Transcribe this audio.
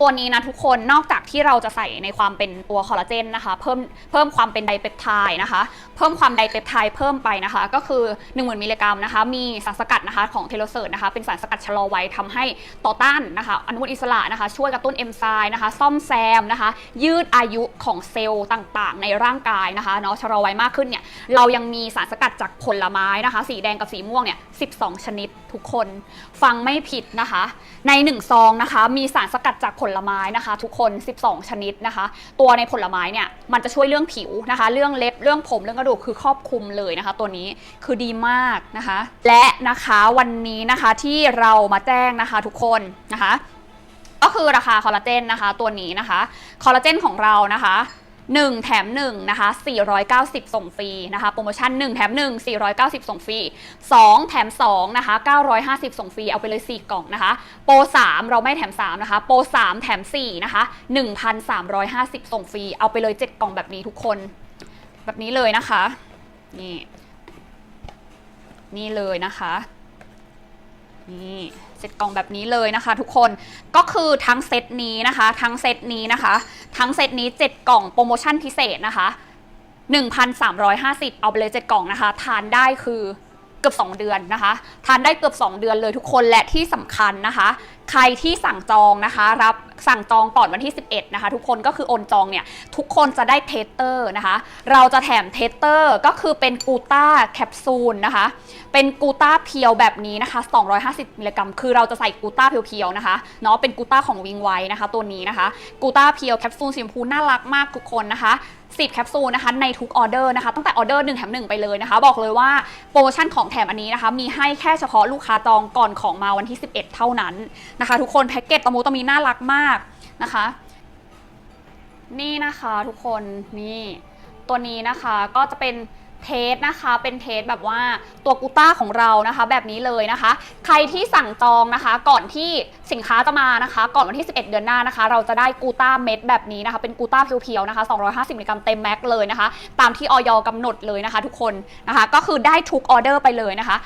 ตัวนี้นะทุกคนนอกจากที่เราจะใส่ในความเป็นตัวคอลลาเจนนะคะเพิ่มเพิ่มความเป็นไดเปปไทด์นะคะ เพิ่มความไดเปปไทด์เพิ่มไปนะคะ ก็คือ 1 0,000 มิลลิกรัมนะคะ มีสารสกัดนะคะของเทโลเซิร์นะคะ เป็นสารสกัดชะลอวัยทำให้ต่อต้านนะคะ อนุมูลอิสระนะคะ ช่วยกระตุ้นเอนไซม์นะคะ ซ่อมแซมนะคะ ยืดอายุของเซลล์ต่างๆ ในร่างกายนะคะเนาะชะลอวัยมากขึ้นเนี่ยเรายังมีสารสกัดจากผลไม้นะคะ สีแดงกับสีม่วงเนี่ย12 ชนิดทุกคนฟังไม่ผิดนะคะ ใน 1 ซองนะคะ มีสารสกัดจากผลไม้นะคะ ทุกคน 12 ชนิดนะคะ ตัวในผลไม้เนี่ยมันจะช่วยเรื่องผิวนะคะ เรื่องเล็บเรื่องผมเรื่องกระดูกคือครอบคลุมเลยนะคะ ตัวนี้คือดีมากนะคะ และนะคะวันนี้นะคะที่เรามาแจ้งนะคะ ทุกคนนะคะ ก็คือราคาคอลลาเจนนะคะ ตัวนี้นะคะคอลลาเจนของเรานะคะ 1 แถม1นะคะ490 ส่งฟรีนะคะโปรโมชั่น 1 แถม 1 490 ส่งฟรี 2 แถม2นะคะ950 ส่งฟรีเอาไปเลย 4 กล่องนะคะ โปร 3 เราไม่แถม 3 นะคะ โปร 3 แถม 4 นะคะ 1,350 ส่งฟรี เอาไปเลย 7 กล่องแบบนี้ทุกคน แบบนี้เลยนะคะ นี่ นี่เลยนะคะนี่เซตกล่องแบบนี้เลยนะคะ ทุกคนก็คือทั้งเซตนี้นะคะ ทั้งเซตนี้นะคะ ทั้งเซตนี้ 7 กล่องโปรโมชั่นพิเศษนะคะ 1,350 เอาไปเลย 7 กล่องนะคะ ทานได้คือเกือบ 2 เดือนนะคะ ทานได้เกือบ 2 เดือนเลยทุกคนและที่สำคัญนะคะ ใครที่สั่งจองนะคะรับสั่งจองก่อนวันที่ 11 นะคะ ทุกคนก็คือโอนจองเนี่ยทุกคนจะได้เทสเตอร์นะคะ เราจะแถมเทสเตอร์ก็คือเป็นกูต้าแคปซูลนะคะ เป็นกูต้าเพียวแบบนี้นะคะ 250 มิลลิกรัม คือเราจะใส่กูต้าเพียวๆนะคะเนาะเป็นกูต้าของวิงไว้นะคะ ตัวนี้นะคะกูต้าเพียวแคปซูลสีชมพูน่ารักมากทุกคนนะคะ10แคปซูลนะคะในทุกออเดอร์นะคะตั้งแต่ออเดอร์1แถม1ไปเลยนะคะ บอกเลยว่าโปรโมชั่นของแถมอันนี้นะคะ มีให้แค่เฉพาะลูกค้าจองก่อนของมาวันที่ 11 เท่านั้นนะคะ ทุกคนแพ็กเกจตะมูตะมีน่ารักมากนะคะ นี่นะคะทุกคนนี่ตัวนี้นะคะก็จะเป็นเทสนะคะเป็นเทสแบบว่าตัวกูต้าของเรานะคะ แบบนี้เลยนะคะ ใครที่สั่งจองนะคะ ก่อนที่สินค้าจะมานะคะ ก่อนวันที่ 11 เดือนหน้านะคะ เราจะได้กูต้าเม็ดแบบนี้นะคะ เป็นกูต้าเพียวๆนะคะ 250มิลลิกรัมเต็มแม็กเลยนะคะ ตามที่ออยกำหนดเลยนะคะ ทุกคนนะคะ ก็คือได้ทุกออเดอร์ไปเลยนะคะ